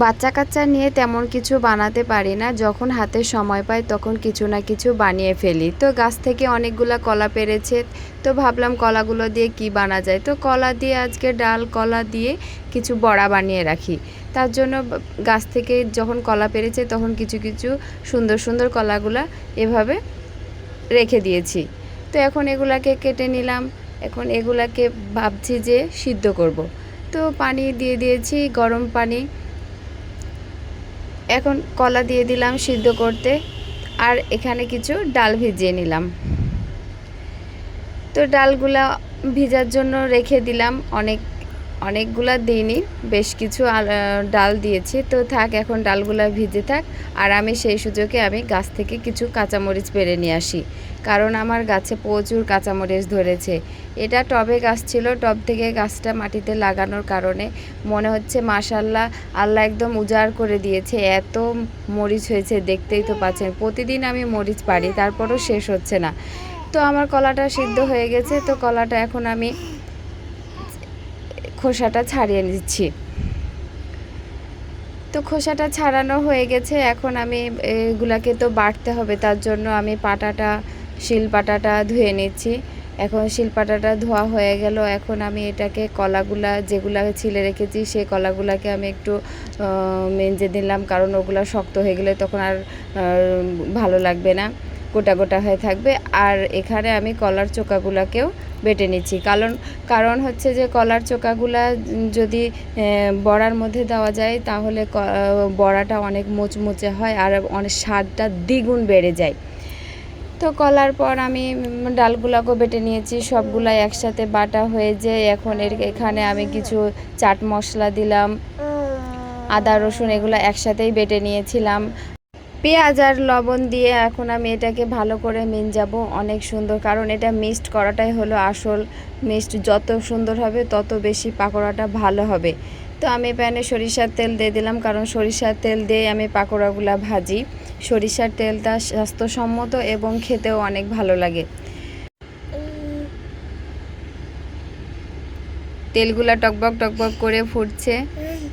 বাচ্চা কাচ্চা নিয়ে তেমন কিছু বানাতে পারি না। যখন হাতে সময় পাই, তখন কিছু না কিছু বানিয়ে ফেলি। তো গাছ থেকে অনেকগুলা কলা পেরেছে, তো ভাবলাম কলাগুলো দিয়ে কি বানা যায়? তো কলা দিয়ে আজকে ডাল, কলা দিয়ে কিছু বড়া বানিয়ে রাখি। তার জন্য গাছ থেকে যখন কলা পেরেছে, তখন কিছু কিছু সুন্দর সুন্দর কলাগুলা এভাবে রেখে দিয়েছি। তো এখন এগুলাকে কেটে নিলাম। এখন এগুলাকে ভাবছি যে সিদ্ধ করব। তো পানি দিয়ে দিয়েছি, গরম পানি। এখন কলা দিয়ে দিলাম সিদ্ধ করতে, আর এখানে কিছু ডাল ভিজিয়ে নিলাম। তো ডালগুলা ভিজার জন্য রেখে দিলাম অনেক অনেকগুলা দিইনি, বেশ কিছু ডাল দিয়েছি। তো থাক, এখন ডালগুলা ভিজে থাক। আর আমি সেই সুযোগে আমি গাছ থেকে কিছু কাঁচামরিচ পেরে নিয়ে আসি। কারণ আমার গাছে প্রচুর কাঁচামরিচ ধরেছে। এটা টবে গাছ ছিল, টব থেকে গাছটা মাটিতে লাগানোর কারণে মনে হচ্ছে মাশাল্লাহ, আল্লাহ একদম উজাড় করে দিয়েছে। এত মরিচ হয়েছে, দেখতেই তো পাচ্ছেন। প্রতিদিন আমি মরিচ পারি তারপরও শেষ হচ্ছে না। তো আমার কলাটা সিদ্ধ হয়ে গেছে, তো কলাটা এখন আমি খোসাটা ছাড়িয়ে নিচ্ছি। তো খোসাটা ছাড়ানো হয়ে গেছে, এখন আমি এগুলাকে তো বাটতে হবে, তার জন্য আমি পাটাটা, শিল পাটাটা ধুয়ে নিচ্ছি। এখন শিল পাটাটা ধোয়া হয়ে গেল, এখন আমি এটাকে কলাগুলা যেগুলা ছিলে রেখেছি সেই কলাগুলাকে আমি একটু মেঞ্জে দিলাম কারণ ওগুলা শক্ত হয়ে গেলে তখন আর ভালো লাগবে না। গোটা গোটা হয়ে থাকবে। আর এখানে আমি কলার চোকাগুলাকেও বেটে নিচ্ছি। কারণ কারণ হচ্ছে যে কলার চোকাগুলা যদি বড়ার মধ্যে দেওয়া যায়, তাহলে বড়াটা অনেক মুচমুচে হয় আর অনেক স্বাদটা দ্বিগুণ বেড়ে যায়। তো কলার পর আমি ডালগুলাকেও বেটে নিয়েছি। সবগুলাই একসাথে বাটা হয়ে যায় এখন এর, এখানে আমি কিছু চাট মশলা দিলাম। আদা, রসুন এগুলো একসাথেই বেটে নিয়েছিলাম। পেঁয়াজ আর লবণ দিয়ে এখন আমি এটাকে ভালো করে মিনজাবো অনেক সুন্দর, কারণ এটা মিক্সড করাটাই হলো আসল মিক্সড। যত সুন্দর হবে, তত বেশি পাকোড়াটা ভালো হবে। তো আমি প্যানে সরিষার তেল দিয়ে দিলাম, কারণ সরিষার তেল দিয়ে আমি পাকোড়াগুলো ভাজি। সরিষার তেলটা স্বাস্থ্যসম্মত এবং খেতেও অনেক ভালো লাগে। তেলগুলা টকবক টকবক করে ফুটছে।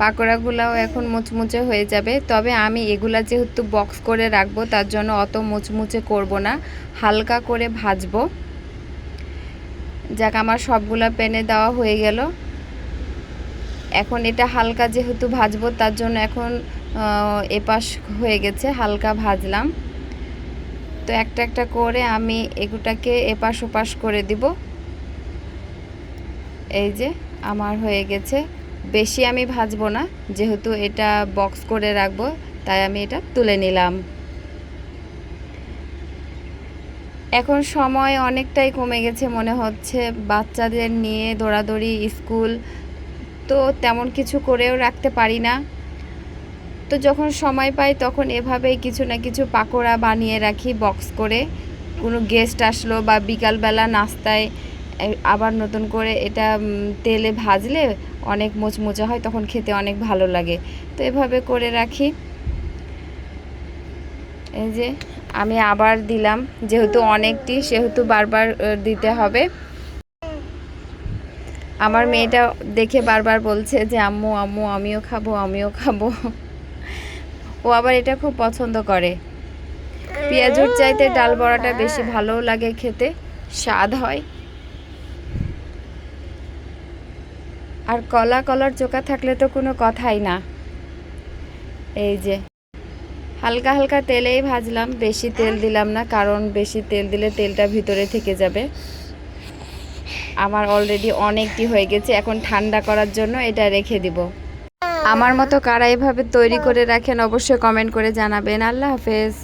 পাকোড়াগুলাও এখন মুচমুচে হয়ে যাবে। তবে আমি এগুলা যেহেতু বক্স করে রাখব, তার জন্য অত মুচমুচে করব না। হালকা করে ভাজবো। যাক, আমার সবগুলা প্যানে দেওয়া হয়ে গেল। এখন এটা হালকা যেহেতু ভাজবো, তার জন্য এখন এপাশ হয়ে গেছে, হালকা ভাজলাম। তো একটা একটা করে আমি এগুটাকে এপাশ ওপাশ করে দিব। এই যে আমার হয়ে গেছে। বেশি আমি ভাজবো না, যেহেতু এটা বক্স করে রাখব, তাই আমি এটা তুলে নিলাম। এখন সময় অনেকটাই কমে গেছে মনে হচ্ছে, বাচ্চাদের নিয়ে দৌড়াদৌড়ি, স্কুল, তো তেমন কিছু করেও রাখতে পারি না। তো যখন সময় পাই তখন এভাবেই কিছু না কিছু পাকোড়া বানিয়ে রাখি বক্স করে। কোনো গেস্ট আসলো বা বিকালবেলা নাস্তায় আবার নতুন করে এটা তেলে ভাজলে অনেক মোচমোচে হয়, তখন খেতে অনেক ভালো লাগে। তো এভাবে করে রাখি। এই যে, আমি আবার দিলাম, যেহেতু অনেকটি, সেহেতু বারবার দিতে হবে। আমার মেয়েটা দেখে বারবার বলছে যে, আম্মু আম্মু, আমিও খাব আমিও খাব। ও আবার এটা খুব পছন্দ করে। পেঁয়াজুর চাইতে ডাল বড়াটা বেশি ভালো লাগে খেতে, স্বাদ হয়। আর কলা কলার চোকা থাকলে তো কোনো কথাই না। এই যে, হালকা হালকা তেলেই ভাজলাম, বেশি তেল দিলাম না, কারণ বেশি তেল দিলে তেলটা ভিতরে থেকে যাবে। আমার অলরেডি অনেকটি হয়ে গেছে, এখন ঠান্ডা করার জন্য এটা রেখে দিব। আমার মতো কারা এভাবে তৈরি করে রাখেন, অবশ্যই কমেন্ট করে জানাবেন। আল্লাহ হাফেজ।